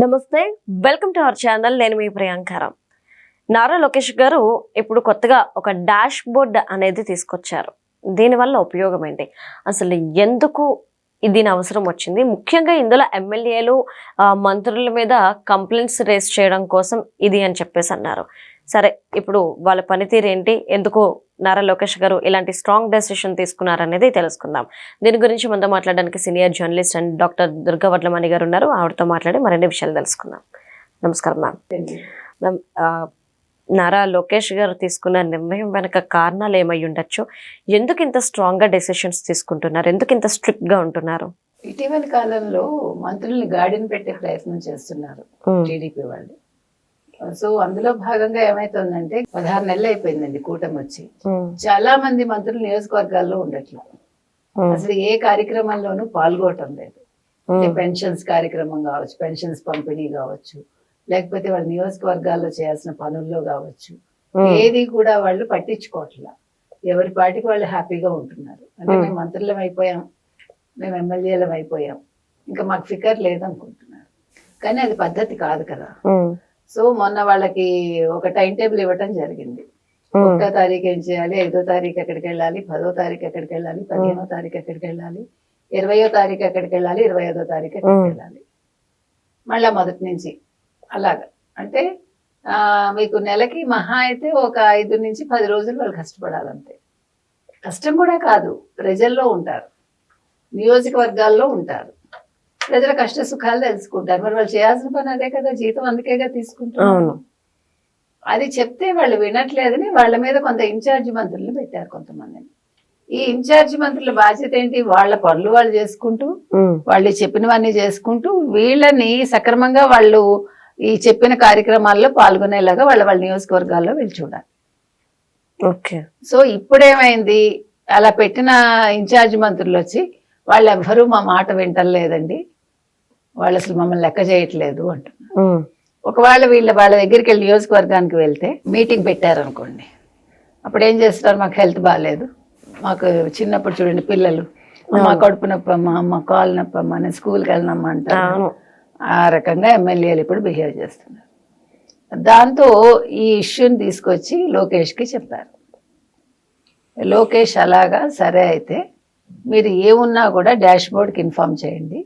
నమస్తే welcome to our channel. నేను మీ ప్రియాంకారం నారా లోకేష్ గారు ఇప్పుడు కొత్తగా ఒక డాష్ బోర్డ్ అనేది తీసుకొచ్చారు. దీనివల్ల ఉపయోగం ఏంటి? అసలు ఎందుకు దీని అవసరం వచ్చింది? ముఖ్యంగా ఇందులో ఎమ్మెల్యేలు మంత్రుల మీద కంప్లైంట్స్ రేస్ చేయడం కోసం ఇది అని చెప్పేసి అన్నారు. సరే ఇప్పుడు వాళ్ళ పనితీరు ఏంటి? ఎందుకు నారా లోకేష్ గారు ఇలాంటి స్ట్రాంగ్ డెసిషన్ తీసుకున్నారనేది తెలుసుకుందాం. దీని గురించి మనతో మాట్లాడడానికి senior journalist and doctor Durga Vadlamani గారు ఉన్నారు. ఆవిడతో మాట్లాడి మరిన్ని విషయాలు తెలుసుకుందాం. నమస్కారం మ్యామ్ మ్యామ్ నారా లోకేష్ గారు తీసుకున్న నిర్ణయం వెనక కారణాలు ఏమై ఉండొచ్చు? ఎందుకు ఇంత స్ట్రాంగ్గా డెసిషన్స్ తీసుకుంటున్నారు? ఎందుకు ఇంత స్ట్రిక్ట్గా ఉంటున్నారు? ఇటీవలి కాలంలో మంత్రుల్ని గాడిని పెట్టే ప్రయత్నం చేస్తున్నారు టీడీపీ వాళ్ళు. సో అందులో భాగంగా ఏమైతుందంటే పదహారు నెలలు అయిపోయిందండి కూటమి వచ్చి. చాలా మంది మంత్రులు నియోజకవర్గాల్లో ఉండట్లేదు అసలు ఏ కార్యక్రమంలోనూ పాల్గొనటం లేదు. పెన్షన్స్ కార్యక్రమం కావచ్చు పెన్షన్స్ పంపిణీ కావచ్చు లేకపోతే వాళ్ళ నియోజకవర్గాల్లో చేయాల్సిన పనుల్లో కావచ్చు. ఏది కూడా వాళ్ళు పట్టించుకోవట్లా. ఎవరి పాటికి వాళ్ళు హ్యాపీగా ఉంటున్నారు. అంటే మేము మంత్రులం అయిపోయాం మేము ఎమ్మెల్యేలం అయిపోయాం. ఇంకా మాకు ఫికర్ లేదనుకుంటున్నారు. కానీ అది పద్ధతి కాదు కదా. సో మొన్న వాళ్ళకి ఒక టైం టేబుల్ ఇవ్వటం జరిగింది. ఒకటో తారీఖు ఏం చేయాలి? ఐదో తారీఖు ఎక్కడికి వెళ్ళాలి? పదో తారీఖు ఎక్కడికి వెళ్ళాలి? పదిహేనో తారీఖు ఎక్కడికి వెళ్ళాలి? ఇరవయో తారీఖు ఎక్కడికి వెళ్ళాలి? ఇరవై ఐదో తారీఖు ఎక్కడికి వెళ్ళాలి? మళ్ళా మొదటి నుంచి. అలాగా. అంటే మీకు నెలకి మహా అయితే ఒక ఐదు నుంచి పది రోజులు వాళ్ళు కష్టపడాలంతే. కష్టం కూడా కాదు. ప్రజల్లో ఉంటారు. నియోజకవర్గాల్లో ఉంటారు. ప్రజల కష్ట సుఖాలు తెలుసుకుంటారు. మరి వాళ్ళు చేయాల్సిన పని అదే కదా జీతం అందుకేగా తీసుకుంటారు. అది చెప్తే వాళ్ళు వినట్లేదని వాళ్ళ మీద కొంత ఇన్ఛార్జ్ మంత్రులు పెట్టారు కొంతమందిని. ఈ ఇన్ఛార్జ్ మంత్రుల బాధ్యత ఏంటి? వాళ్ళ పనులు వాళ్ళు చేసుకుంటూ వాళ్ళు చెప్పినవన్నీ చేసుకుంటూ వీళ్ళని సక్రమంగా వాళ్ళు ఈ చెప్పిన కార్యక్రమాల్లో పాల్గొనేలాగా వాళ్ళ వాళ్ళ నియోజకవర్గాల్లో వెళ్ళి చూడాలి. ఓకే. సో ఇప్పుడేమైంది? అలా పెట్టిన ఇన్ఛార్జ్ మంత్రులు వచ్చి వాళ్ళు ఎవ్వరూ మా మాట వింటలేదండి. వాళ్ళు అసలు మమ్మల్ని లెక్క చేయట్లేదు అంటున్నారు. ఒకవేళ వీళ్ళ వాళ్ళ దగ్గరికి వెళ్ళి నియోజకవర్గానికి వెళ్తే మీటింగ్ పెట్టారనుకోండి. అప్పుడు ఏం చేస్తారు మాకు హెల్త్ బాగాలేదు మాకు చిన్నప్పుడు చూడండి పిల్లలు. మా కడుపు నొప్పమ్మా అమ్మ కాలు నొప్పమ్మా నేను స్కూల్కి వెళ్ళినమ్మా అంటారు. ఆ రకంగా ఎమ్మెల్యేలు ఇప్పుడు బిహేవ్ చేస్తున్నారు. దాంతో ఈ ఇష్యూని తీసుకొచ్చి లోకేష్కి చెప్పారు. లోకేష్ అలాగా సరే అయితే మీరు ఏమున్నా కూడా డాష్ బోర్డ్కి ఇన్ఫామ్ చేయండి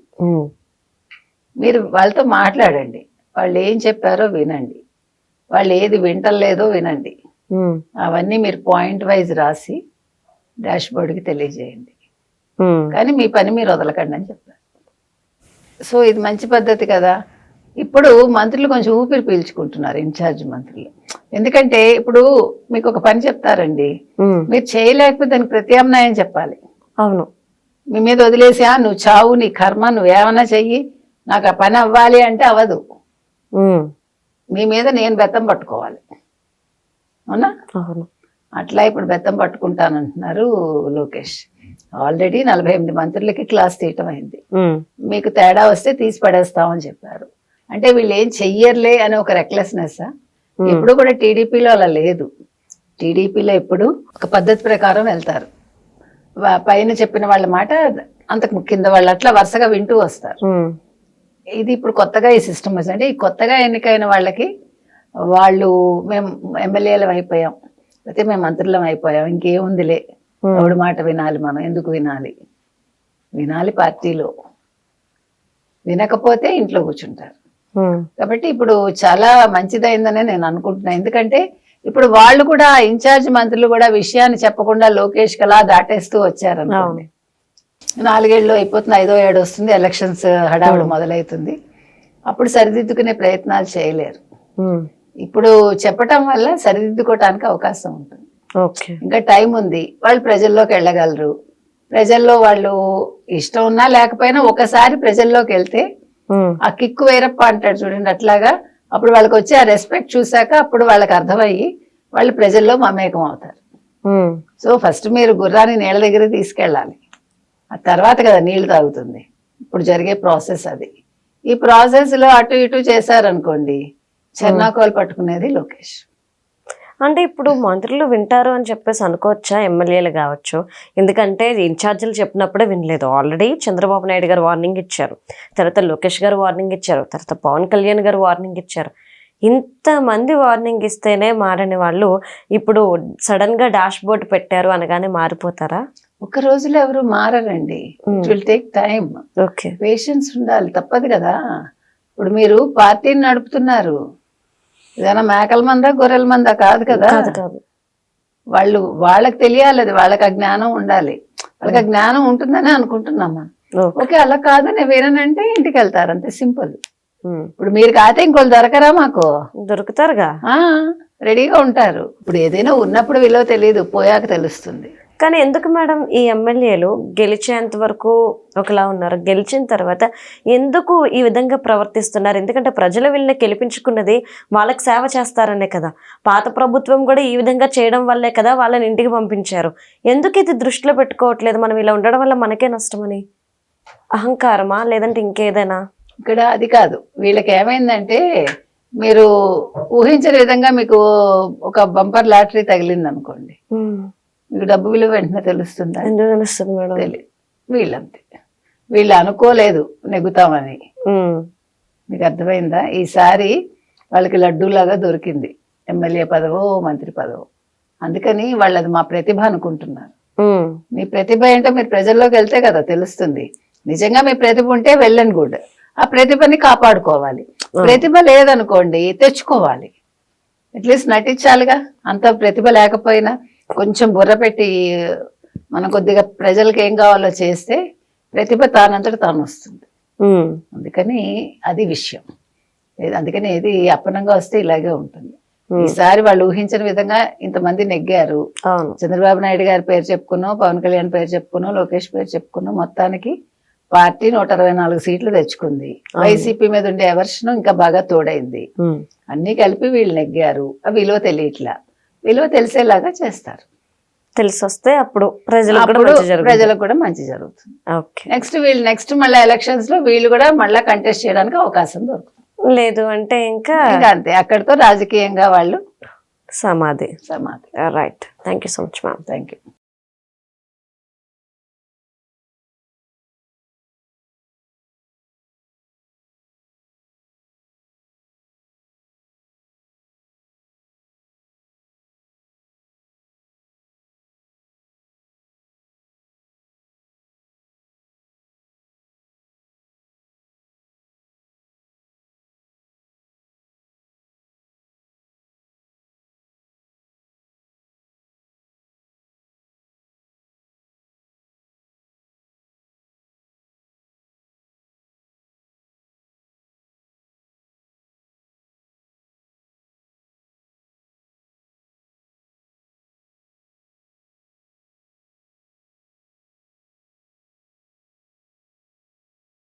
మీరు వాళ్ళతో మాట్లాడండి. వాళ్ళు ఏం చెప్పారో వినండి. వాళ్ళు ఏది వింటలేదో వినండి. అవన్నీ మీరు పాయింట్ వైజ్ రాసి డాష్ బోర్డ్కి తెలియజేయండి. కానీ మీ పని మీరు వదలకండి అని చెప్పారు. సో ఇది మంచి పద్ధతి కదా. ఇప్పుడు మంత్రులు కొంచెం ఊపిరి పీల్చుకుంటున్నారు ఇన్ఛార్జ్ మంత్రులు. ఎందుకంటే ఇప్పుడు మీకు ఒక పని చెప్తారండి. మీరు చేయలేకపోతే దానికి ప్రత్యామ్నాయం చెప్పాలి. అవును. మీ మీద వదిలేసా నువ్వు చావు నీ కర్మ నువ్వేమన్నా చెయ్యి నాకు ఆ పని అవ్వాలి అంటే అవ్వదు. మీ మీద నేను బెత్తం పట్టుకోవాలి. అవునా? అట్లా ఇప్పుడు బెత్తం పట్టుకుంటానంటున్నారు లోకేష్. ఆల్రెడీ నలభై ఎనిమిది మంత్రులకి క్లాస్ తీయటం అయింది. మీకు తేడా వస్తే తీసి పడేస్తామని చెప్పారు. అంటే వీళ్ళు ఏం చెయ్యర్లే అని ఒక రెక్లెస్నెస్ ఎప్పుడు కూడా టీడీపీలో అలా లేదు. టీడీపీలో ఎప్పుడు ఒక పద్ధతి ప్రకారం వెళ్తారు. పైన చెప్పిన వాళ్ళ మాట అంతకు కింద వాళ్ళు అట్లా వరుసగా వింటూ వస్తారు. ఇది ఇప్పుడు కొత్తగా ఈ సిస్టమ్ వచ్చింది అంటే ఈ కొత్తగా ఎన్నికైన వాళ్ళకి వాళ్ళు మేము ఎమ్మెల్యేలం అయిపోయాం. అయితే మేము మంత్రులం అయిపోయాం. ఇంకేముందిలే. ఎవడి మాట వినాలి మనం? ఎందుకు వినాలి? వినాలి పార్టీలో. వినకపోతే ఇంట్లో కూర్చుంటారు. కాబట్టి ఇప్పుడు చాలా మంచిదైందనే నేను అనుకుంటున్నా. ఎందుకంటే ఇప్పుడు వాళ్ళు కూడా ఇన్ఛార్జ్ మంత్రులు కూడా విషయాన్ని చెప్పకుండా లోకేష్ కలా దాటేస్తూ వచ్చారు అనుకోండి నాలుగేళ్ళు అయిపోతుంది ఐదో ఏడు వస్తుంది ఎలక్షన్స్ హడావుడు మొదలవుతుంది. అప్పుడు సరిదిద్దుకునే ప్రయత్నాలు చేయలేరు. ఇప్పుడు చెప్పటం వల్ల సరిదిద్దుకోవటానికి అవకాశం ఉంటుంది. ఇంకా టైం ఉంది. వాళ్ళు ప్రజల్లోకి వెళ్ళగలరు. ప్రజల్లో వాళ్ళు ఇష్టం ఉన్నా లేకపోయినా ఒకసారి ప్రజల్లోకి వెళ్తే ఆ కిక్కు వేరప్ప అంటాడు చూడండి అట్లాగా అప్పుడు వాళ్ళకి వచ్చి ఆ రెస్పెక్ట్ చూసాక అప్పుడు వాళ్ళకి అర్థమయ్యి వాళ్ళు ప్రజల్లో మమేకం అవుతారు. సో ఫస్ట్ మీరు గుర్రాన్ని నీళ్ళ దగ్గర తీసుకెళ్ళాలి. ఆ తర్వాత కదా నీళ్ళు తాగుతుంది. ఇప్పుడు జరిగే ప్రాసెస్ అది. ఈ ప్రాసెస్లో అటు ఇటు చేశారనుకోండి చెన్నాకోలు పట్టుకునేది లోకేష్. అంటే ఇప్పుడు మంత్రులు వింటారు అని చెప్పేసి అనుకోవచ్చా? ఎమ్మెల్యేలు కావచ్చు. ఎందుకంటే ఇన్ఛార్జీలు చెప్పినప్పుడే వినలేదు. ఆల్రెడీ చంద్రబాబు నాయుడు గారు వార్నింగ్ ఇచ్చారు. తర్వాత లోకేష్ గారు వార్నింగ్ ఇచ్చారు. తర్వాత పవన్ కళ్యాణ్ గారు వార్నింగ్ ఇచ్చారు. ఇంతమంది వార్నింగ్ ఇస్తేనే మారని వాళ్ళు ఇప్పుడు సడన్గా డాష్ బోర్డ్ పెట్టారు అనగానే మారిపోతారా? ఒక రోజులో ఎవరు మారరండి. It will take time okay patience ఉండాలి తప్పదు కదా. ఇప్పుడు మీరు పార్టీని నడుపుతున్నారు. ఏదైనా మేకల మందా గొర్రెల మందా కాదు కదా. వాళ్ళు వాళ్ళకి తెలియాలి అది వాళ్ళకి ఆ జ్ఞానం ఉండాలి. వాళ్ళకి ఆ జ్ఞానం ఉంటుందని అనుకుంటున్నాం మనం. ఓకే. అలా కాదు నేను వేరేనంటే ఇంటికి వెళ్తారు అంతే సింపుల్. ఉమ్. ఇప్పుడు మీరు కాతే ఇంకోళ్ళు దొరకరా మాకు? దొరుకుతారుగా? ఆ రెడీగా ఉంటారు. ఇప్పుడు ఏదైనా ఉన్నప్పుడు విలువ తెలియదు పోయాక తెలుస్తుంది. కానీ ఎందుకు మేడం ఈ ఎమ్మెల్యేలు గెలిచేంత వరకు ఒకలా ఉన్నారు? గెలిచిన తర్వాత ఎందుకు ఈ విధంగా ప్రవర్తిస్తున్నారు? ఎందుకంటే ప్రజలు వీళ్ళని గెలిపించుకున్నది వాళ్ళకి సేవ చేస్తారనే కదా. పాత ప్రభుత్వం కూడా ఈ విధంగా చేయడం వల్లే కదా వాళ్ళని ఇంటికి పంపించారు. ఎందుకు ఇది దృష్టిలో పెట్టుకోవట్లేదు? మనం ఇలా ఉండడం వల్ల మనకే నష్టమని? అహంకారమా? లేదంటే ఇంకేదైనా? ఇక్కడ అది కాదు. వీళ్ళకి ఏమైందంటే మీరు ఊహించని విధంగా మీకు ఒక బంపర్ లాటరీ తగిలింది అనుకోండి. మీకు డబ్బు విలువ వెంటనే తెలుస్తుందా? తెలుస్తుంది మేడం. వీళ్ళంతే. వీళ్ళు అనుకోలేదు నెగ్గుతామని ఉమ్. మీకు అర్థమైందా? ఈసారి వాళ్ళకి లడ్డూలాగా దొరికింది. ఎమ్మెల్యే పదవో మంత్రి పదవో. అందుకని వాళ్ళు అది మా ప్రతిభ అనుకుంటున్నారు. మీ ప్రతిభ ఏంటో మీరు ప్రజల్లోకి వెళ్తే కదా తెలుస్తుంది. నిజంగా మీ ప్రతిభ ఉంటే వెళ్ళండి గుడ్. ఆ ప్రతిభని కాపాడుకోవాలి. ప్రతిభ లేదనుకోండి తెచ్చుకోవాలి. అట్లీస్ట్ నటించాలిగా. అంత ప్రతిభ లేకపోయినా కొంచెం బుర్ర పెట్టి మనం కొద్దిగా ప్రజలకు ఏం కావాలో చేస్తే ప్రతిభ తానంతట తాను వస్తుంది. అందుకని అది విషయం. అందుకని ఏది అప్పనంగా వస్తే ఇలాగే ఉంటుంది. ఈసారి వాళ్ళు ఊహించిన విధంగా ఇంతమంది నెగ్గారు. చంద్రబాబు నాయుడు గారి పేరు చెప్పుకున్నాం పవన్ కళ్యాణ్ పేరు చెప్పుకున్నాం లోకేష్ పేరు చెప్పుకున్నాం మొత్తానికి పార్టీ నూట అరవై నాలుగు సీట్లు తెచ్చుకుంది. వైసీపీ మీద ఉండే ఎవర్షన్ ఇంకా బాగా తోడైంది. అన్ని కలిపి వీళ్ళు నెగ్గారు. ఆ విలువ తెలియట్లా. విలువ తెలిసేలాగా చేస్తారు. తెలిసి వస్తే అప్పుడు ప్రజలకు కూడా అప్పుడు మంచి జరుగుతుంది. ప్రజలకు కూడా మంచి జరుగుతుంది. ఓకే. నెక్స్ట్ వీళ్ళు నెక్స్ట్ మళ్ళీ ఎలక్షన్స్లో వీళ్ళు కూడా మళ్ళీ కంటెస్ట్ చేయడానికి అవకాశం దొరుకుతుంది. లేదు అంటే ఇంకా అంతే. అక్కడితో రాజకీయంగా వాళ్ళు సమాధి. సమాధి. Right thank you so much ma'am thank you